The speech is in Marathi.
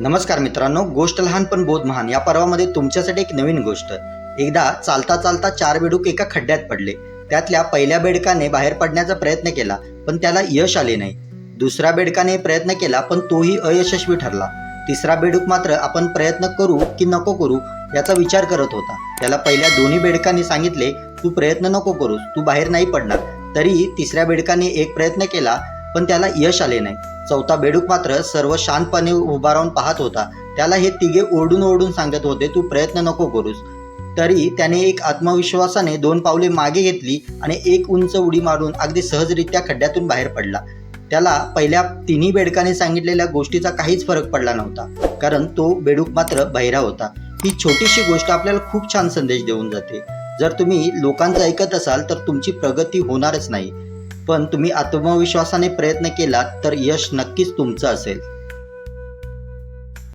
नमस्कार मित्रांनो गोष्ट लहान पण बोध महान. या पर्वामध्ये तुमच्यासाठी एक नवीन गोष्ट. एकदा चालता चालता चार बेडूक एका खड्ड्यात पडले. त्यातल्या पहिल्या बेडकाने बाहेर पडण्याचा प्रयत्न केला पण त्याला यश आले नाही. दुसऱ्या बेडकाने प्रयत्न केला पण तोही अयशस्वी ठरला. तिसरा बेडूक मात्र आपण प्रयत्न करू की नको करू याचा विचार करत होता. त्याला पहिल्या दोन्ही बेडकांनी सांगितले तू प्रयत्न नको करूस तू बाहेर नाही पडणार. तरी तिसऱ्या बेडकाने एक प्रयत्न केला पण त्याला यश आले नाही. चौथा बेडूक मात्र सर्व शांतपणे उभा राहून पाहत होता. त्याला हे तिघे ओरडून ओरडून सांगत होते तू प्रयत्न नको करूस. तरी त्याने एक आत्मविश्वासाने दोन पावले मागे घेतली आणि एक उंच उडी मारून अगदी सहजरित्या खड्ड्यातून बाहेर पडला. त्याला पहिल्या तिन्ही बेडकाने सांगितलेल्या गोष्टीचा काहीच फरक पडला नव्हता कारण तो बेडूक मात्र बहिरा होता. ही छोटीशी गोष्ट आपल्याला खूप छान संदेश देऊन जाते. जर तुम्ही लोकांचं ऐकत असाल तर तुमची प्रगती होणारच नाही. पण तुम्ही आत्मविश्वासाने प्रयत्न केलात तर यश नक्कीच तुमचं असेल.